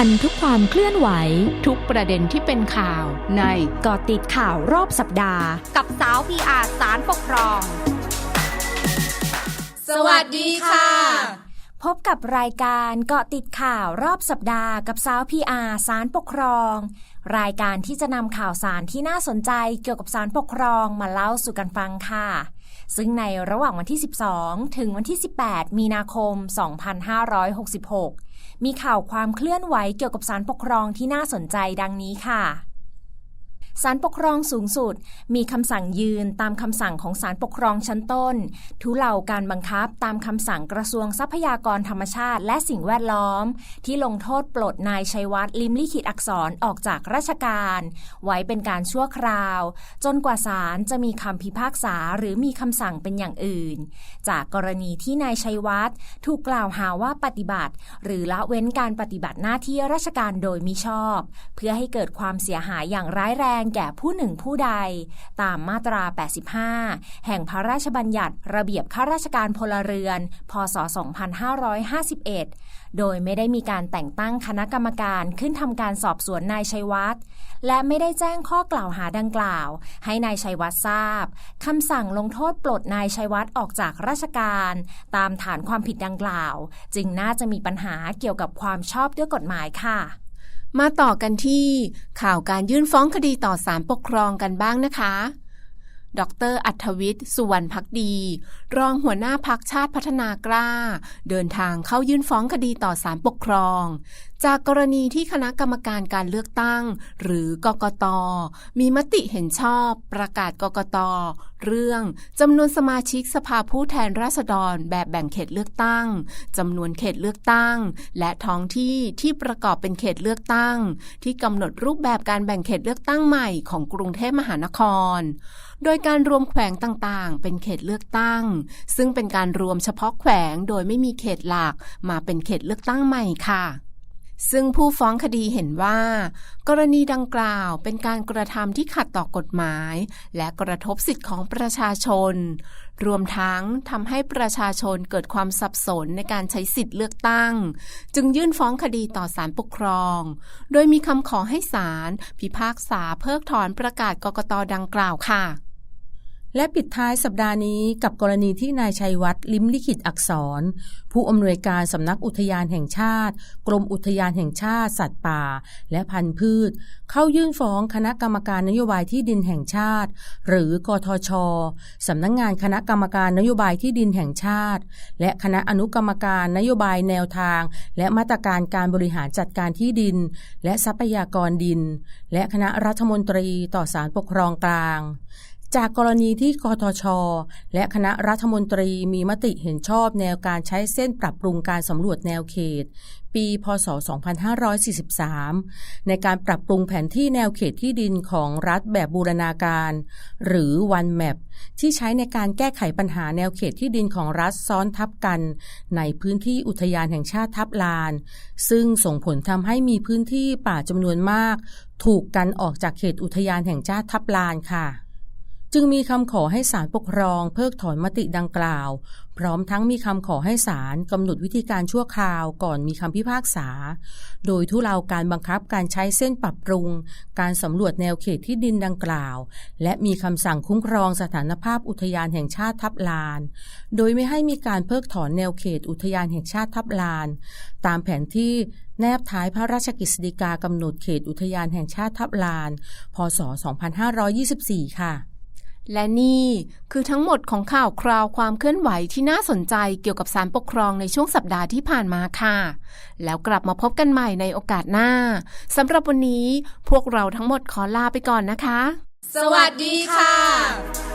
ทันทุกความเคลื่อนไหว ทุกประเด็นที่เป็นข่าวในเกาะติดข่าวรอบสัปดาห์ กับสาวพีอาสารปกครอง สวัสดีค่ะ พบกับรายการเกาะติดข่าวรอบสัปดาห์กับสาวพีอาสารปกครอง รายการที่จะนำข่าวสารที่น่าสนใจเกี่ยวกับสารปกครองมาเล่าสู่กันฟังค่ะซึ่งในระหว่างวันที่ 12 ถึงวันที่ 18 มีนาคม 2566 มีข่าวความเคลื่อนไหวเกี่ยวกับสารปกครองที่น่าสนใจดังนี้ค่ะ ศาลปกครองสูงสุด มีคำสั่งยืนตามคำสั่งของศาลปกครองชั้นต้น ทุเลาการบังคับตามคำสั่งกระทรวงทรัพยากรธรรมชาติ และสิ่งแวดล้อม ที่ลงโทษปลดนายชัยวัฒน์ลิมลิขิตอักษรออกจากราชการ ไว้เป็นการชั่วคราว จนกว่าศาลจะมีคำพิพากษาหรือมีคำสั่งเป็นอย่างอื่น จากกรณีที่นายชัยวัฒน์ถูกกล่าวหาว่าปฏิบัติ หรือละเว้นการปฏิบัติหน้าที่ราชการโดยมิชอบ เพื่อให้เกิดความเสียหายอย่างร้ายแรงแก่ผู้หนึ่งผู้ใด ตามมาตรา 85 แห่งพระราชบัญญัติระเบียบข้าราชการพลเรือน พศ 2551 โดยไม่ได้มีการแต่งตั้งคณะกรรมการขึ้นทำการสอบสวนนายชัยวัฒน์และไม่ได้แจ้งข้อกล่าวหาดังกล่าว ให้นายชัยวัฒน์ทราบคำสั่งลงโทษปลดนายชัยวัฒน์ออกจากราชการ ตามฐานความผิดดังกล่าว จึงน่าจะมีปัญหาเกี่ยวกับความชอบด้วยกฎหมายค่ะ มาต่อกันที่ข่าวการยื่นฟ้องคดีต่อศาลปกครองกันบ้างนะคะ ดรอัธวิทย์สุวรรณพักดี รองหัวหน้าพักชาติพัฒนากล้า เดินทางเข้ายื่นฟ้องคดีต่อศาลปกครองจากกรณีที่คณะกรรมการการเลือกตั้ง หรือกกต มีมติเห็นชอบ ประกาศกกต เรื่องจำนวนสมาชิกสภาผู้แทนราษฎรแบบแบ่งเขตเลือกตั้งจำนวนเขตเลือกตั้ง และท้องที่ที่ประกอบเป็นเขตเลือกตั้ง ที่กำหนดรูปแบบการแบ่งเขตเลือกตั้งใหม่ของกรุงเทพมหานคร โดยการรวมแขวงต่างๆ เป็นเขตเลือกตั้ง ซึ่งเป็นการรวมเฉพาะแขวงโดยไม่มีเขตหลักมาเป็นเขตเลือกตั้งใหม่ค่ะ ซึ่งผู้ฟ้องคดีเห็นว่า กรณีดังกล่าวเป็นการกระทำที่ขัดต่อกฎหมาย และกระทบสิทธิของประชาชน รวมทั้งทำให้ประชาชนเกิดความสับสนในการใช้สิทธิเลือกตั้ง จึงยื่นฟ้องคดีต่อศาลปกครอง โดยมีคำขอให้ศาลพิพากษาเพิกถอนประกาศกกตดังกล่าวค่ะ และปิดท้ายสัปดาห์นี้กับกรณีที่นายชัยวัฒน์ลิมลิขิตอักษร ผู้อำนวยการสำนักอุทยานแห่งชาติ กรมอุทยานแห่งชาติ สัตว์ป่า และพันธุ์พืช เข้ายื่นฟ้องคณะกรรมการนโยบายที่ดินแห่งชาติ หรือกทชสำนักงงานคณะกรรมการนโยบายที่ดินแห่งชาติ และคณะอนุกรรมการนโยบายแนวทาง และมาตรการการบริหารจัดการที่ดิน และทรัพยากรดิน และคณะรัฐมนตรีต่อศาลปกครองกลาง จากกรณีที่กทช และคณะรัฐมนตรีมีมติเห็นชอบแนวการใช้เส้นปรับปรุงการสำรวจแนวเขต ปี พศ 2543 ในการปรับปรุงแผนที่แนวเขตที่ดินของรัฐแบบบูรณาการ หรือ One Map ที่ใช้ในการแก้ไขปัญหาแนวเขตที่ดินของรัฐซ้อนทับกัน ในพื้นที่อุทยานแห่งชาติทับลาน ซึ่งส่งผลทำให้มีพื้นที่ป่าจำนวนมาก ถูกกันออกจากเขตอุทยานแห่งชาติทับลานค่ะ จึงมีคำขอให้ศาลปกครอง เพิกถอนมติดังกล่าว พร้อมทั้งมีคำขอให้ศาลกำหนดวิธีการชั่วคราวก่อนมีคำพิพากษา โดยทุเลาการบังคับการใช้เส้นปรับปรุง การสำรวจแนวเขตที่ดินดังกล่าว และมีคำสั่งคุ้มครองสถานภาพอุทยานแห่งชาติทับลาน โดยไม่ให้มีการเพิกถอนแนวเขตอุทยานแห่งชาติทับลาน ตามแผนที่แนบท้ายพระราชกฤษฎีกากำหนดเขตอุทยานแห่งชาติทับลาน พศ 2524 ค่ะ และนี่คือทั้งหมดของข่าวคราวความเคลื่อนไหวที่น่าสนใจเกี่ยวกับสารปกครองในช่วงสัปดาห์ที่ผ่านมาค่ะ แล้วกลับมาพบกันใหม่ในโอกาสหน้าสำหรับวันนี้พวกเราทั้งหมดขอลาไปก่อนนะคะ สวัสดีค่ะ